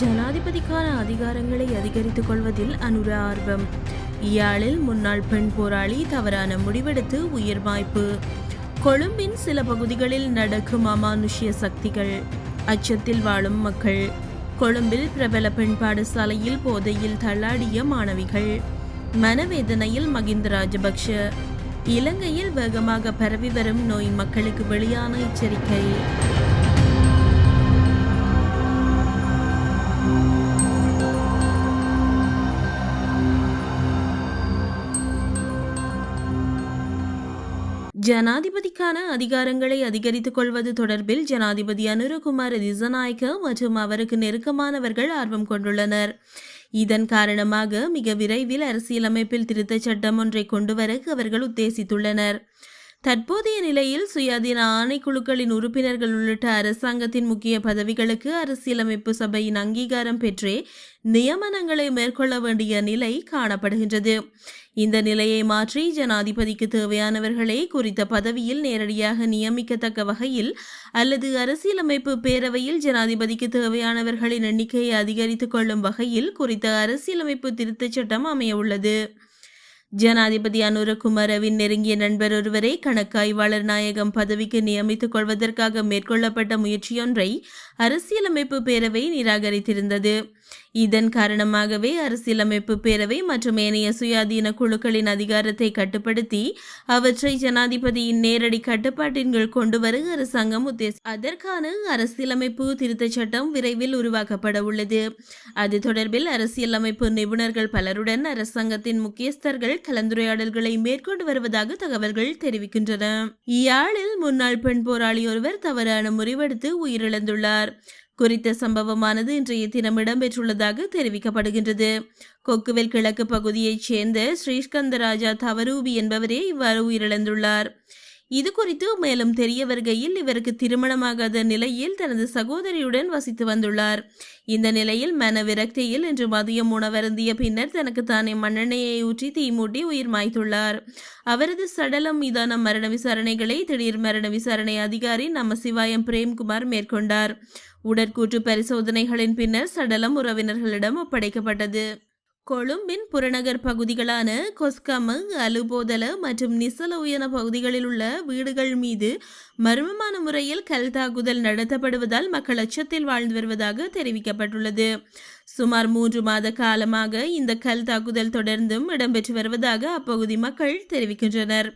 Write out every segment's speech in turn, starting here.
ஜனாதிபதிக்கான அதிகாரங்களை அதிகரித்துக் கொள்வதில் அனுர ஆர்வம். இயாழில் முன்னாள் பெண் போராளி தவறான முடிவெடுத்து உயிர் வாய்ப்பு. கொழும்பின் சில பகுதிகளில் நடக்கும் அமானுஷ்ய சக்திகள். அச்சத்தில் வாழும் மக்கள். கொழும்பில் பிரபல பெண் பாடசாலையில் போதையில் தள்ளாடிய மாணவிகள். மனவேதனையில் மகிந்த ராஜபக்ஷ. இலங்கையில் வேகமாக பரவி வரும் நோய் மக்களுக்கு வெளியான எச்சரிக்கை. ஜனாதிபதிக்கான அதிகாரங்களை அதிகரித்துக் கொள்வது தொடர்பில் ஜனாதிபதி அனுரகுமார் திசநாயக்க மற்றும் அவருக்கு நெருக்கமானவர்கள் ஆர்வம் கொண்டுள்ளனர். இதன் காரணமாக மிக விரைவில் அரசியலமைப்பில் திருத்தச் சட்டம் ஒன்றை கொண்டுவர அவர்கள் உத்தேசித்துள்ளனர். தற்போதைய நிலையில் சுயாதீன ஆணைக்குழுக்களின் உறுப்பினர்கள் உள்ளிட்ட அரசாங்கத்தின் முக்கிய பதவிகளுக்கு அரசியலமைப்பு சபையின் அங்கீகாரம் பெற்றே நியமனங்களை மேற்கொள்ள வேண்டிய நிலை காணப்படுகின்றது. இந்த நிலையை மாற்றி ஜனாதிபதிக்கு தேவையானவர்களை குறித்த பதவியில் நேரடியாக நியமிக்கத்தக்க வகையில் அல்லது அரசியலமைப்பு பேரவையில் ஜனாதிபதிக்கு தேவையானவர்களின் எண்ணிக்கையை அதிகரித்துக் கொள்ளும் வகையில் குறித்த அரசியலமைப்பு திருத்தச் சட்டம் அமைய உள்ளது ஜனாதிபதி அனுரகுமாரவின் நெருங்கிய நண்பர் ஒருவரை கணக்காய்வாளர் நாயகம் பதவிக்கு நியமித்துக் கொள்வதற்காக மேற்கொள்ளப்பட்ட முயற்சியொன்றை அரசியலமைப்பு பேரவை நிராகரித்திருந்தது. இதன் காரணமாகவே அரசியலமைப்பு பேரவை மற்றும் ஏனைய சுயாதீன குழுக்களின் அதிகாரத்தை கட்டுப்படுத்தி அவற்றை ஜனாதிபதியின் நேரடி கட்டுப்பாட்டின் கீழ் கொண்டுவர அரசாங்கம் உத்தேசம் அதற்கான அரசியலமைப்பு திருத்தச் சட்டம் விரைவில் உருவாக்கப்பட உள்ளது. அது தொடர்பில் அரசியலமைப்பு நிபுணர்கள் பலருடன் அரசாங்கத்தின் முக்கியஸ்தர்கள் கலந்துரையாடல்களை மேற்கொண்டு வருவதாக தகவல்கள் தெரிவிக்கின்றன. யாழில் முன்னாள் பெண் போராளி ஒருவர் தவறான முறிவெடுத்து உயிரிழந்துள்ளார். குறித்த சம்பவமானது இன்றைய தினம் இடம்பெற்றுள்ளதாக தெரிவிக்கப்படுகின்றது. கொக்குவெல் கிழக்கு பகுதியைச் சேர்ந்த ஸ்ரீஸ்கந்தராஜா தவரூபி என்பவரே இவ்வாறு உயிரிழந்துள்ளார். இது குறித்து மேலும் தெரிய வருகையில் இவருக்கு திருமணமாகாத நிலையில் தனது சகோதரியுடன் வசித்து வந்துள்ளார். இந்த நிலையில் மன விரக்தியில் இன்று மதியம் உணவருந்திய பின்னர் தனக்கு தானே மண்ணெண்ணெயை ஊற்றி தீமூட்டி உயிர் மாய்த்துள்ளார். அவரது சடலம் மீதான மரண விசாரணைகளை திடீர் மரண விசாரணை அதிகாரி நம்ம சிவாயம் பிரேம்குமார் மேற்கொண்டார். உடற்கூற்று பரிசோதனைகளின் பின்னர் சடலம் உறவினர்களிடம் ஒப்படைக்கப்பட்டது. கொழும்பின் புறநகர் பகுதிகளான கொஸ்கம அலுபோதல மற்றும் நிசலவுயன பகுதிகளில் உள்ள வீடுகள் மீது மர்மமான முறையில் கல் தாக்குதல் நடத்தப்படுவதால் மக்கள் அச்சத்தில் வாழ்ந்து வருவதாக தெரிவிக்கப்பட்டுள்ளது. சுமார் மூன்று மாத காலமாக இந்த கல் தாக்குதல் தொடர்ந்தும் இடம்பெற்று வருவதாக அப்பகுதி மக்கள் தெரிவிக்கின்றனர்.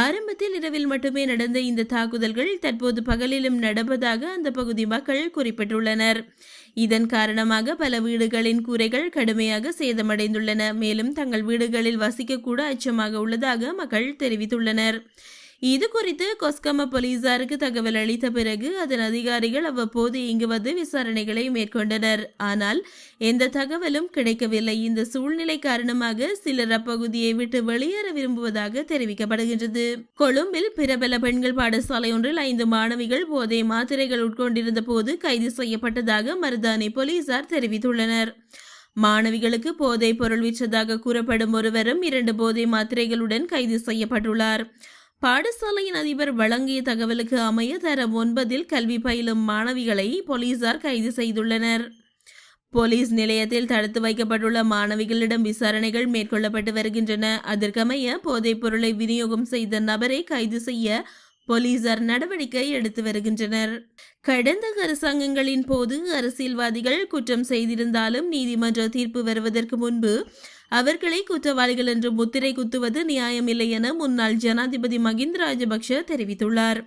ஆரம்பத்தில் இரவில் மட்டுமே நடந்த இந்த தாக்குதல்கள் தற்போது பகலிலும் நடப்பதாக அந்த பகுதி மக்கள் குறிப்பிட்டுள்ளனர். இதன் காரணமாக பல வீடுகளின் கூரைகள் கடுமையாக சேதமடைந்துள்ளன. மேலும் தங்கள் வீடுகளில் வசிக்கக்கூட அச்சமாக உள்ளதாக மக்கள் தெரிவித்துள்ளனர். இது குறித்து கொஸ்கம போலீசாருக்கு தகவல் அளித்த பிறகு அதன் அதிகாரிகள் அவ்வப்போது இங்கு வந்து விசாரணைகளை மேற்கொண்டனர். ஆனால் எந்த தகவலும் கிடைக்கவில்லை. இந்த சூழ்நிலை காரணமாக சிலர் அப்பகுதியை விட்டு வெளியேற விரும்புவதாக தெரிவிக்கப்படுகின்றது. கொழும்பில் பிரபல பெண்கள் பாடசாலை ஒன்றில் ஐந்து மாணவிகள் போதை மாத்திரைகள் உட்கொண்டிருந்த போது கைது செய்யப்பட்டதாக மருதானி போலீசார் தெரிவித்துள்ளனர். மாணவிகளுக்கு போதைப் பொருள் விற்றதாக கூறப்படும் ஒருவரும் இரண்டு போதை மாத்திரைகளுடன் கைது செய்யப்பட்டுள்ளார். பாடசாலையின் அதிபர் வழங்கிய தகவலுக்கு அமைய தரம் ஒன்பதில் கல்வி பயிலும் மாணவிகளை போலீசார் கைது செய்துள்ளனர். போலீஸ் நிலையத்தில் தடுத்து வைக்கப்பட்டுள்ள மாணவிகளிடம் விசாரணைகள் மேற்கொள்ளப்பட்டு வருகின்றன. அதற்கமைய போதைப் பொருளை விநியோகம் செய்த நபரை கைது செய்ய போலீசார் நடவடிக்கை எடுத்து வருகின்றனர். கடந்த அரசாங்கங்களின் போது அரசியல்வாதிகள் குற்றம் செய்திருந்தாலும் நீதிமன்ற தீர்ப்பு வருவதற்கு முன்பு அவர்களை குற்றவாளிகள் என்று முத்திரை குத்துவது நியாயமில்லை என முன்னாள் ஜனாதிபதி மகிந்த ராஜபக்ஷ தெரிவித்துள்ளார்.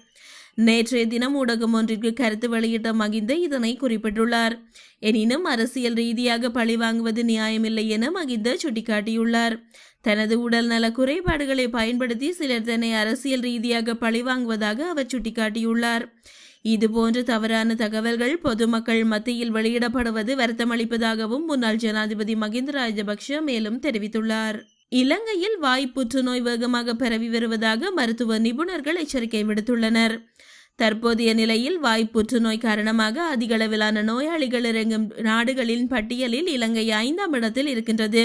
நேற்றைய தினம் ஊடகம் ஒன்றிற்கு கருத்து வெளியிட்ட மகிந்த இதனை குறிப்பிட்டுள்ளார். எனினும் அரசியல் ரீதியாக பழிவாங்குவது நியாயமில்லை என மகிந்த சுட்டிக்காட்டியுள்ளார். தனது உடல் நல குறைபாடுகளை பயன்படுத்தி சிலர் தன்னை அரசியல் ரீதியாக பழிவாங்குவதாக அவர் சுட்டிக்காட்டியுள்ளார். இதுபோன்ற தவறான தகவல்கள் பொதுமக்கள் மத்தியில் வெளியிடப்படுவது வருத்தமளிப்பதாகவும் முன்னாள் ஜனாதிபதி மகிந்த ராஜபக்ஷ மேலும் தெரிவித்துள்ளார். இலங்கையில் வாய் புற்றுநோய் வேகமாக பரவி வருவதாக மருத்துவ நிபுணர்கள் எச்சரிக்கை விடுத்துள்ளனர். தற்போதைய நிலையில் வாய் புற்றுநோய் காரணமாக அதிகளவிலான நோயாளிகள் இறங்கும் நாடுகளின் பட்டியலில் இலங்கை ஐந்தாம் இடத்தில் இருக்கின்றது.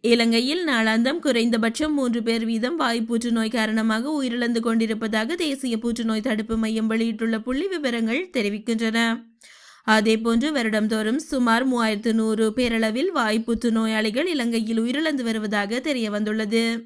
இலங்கையில் நாளாந்தம் குறைந்தபட்சம் மூன்று பேர் வீதம் வாய் புற்றுநோய் காரணமாக உயிரிழந்து கொண்டிருப்பதாக தேசிய புற்றுநோய் தடுப்பு மையம் வெளியிட்டுள்ள புள்ளி விவரங்கள் தெரிவிக்கின்றன. அதேபோன்று வருடம்தோறும் சுமார் மூவாயிரத்து நூறு பேரளவில் வாய் புற்றுநோயாளிகள் இலங்கையில் உயிரிழந்து வருவதாக தெரிய வந்துள்ளது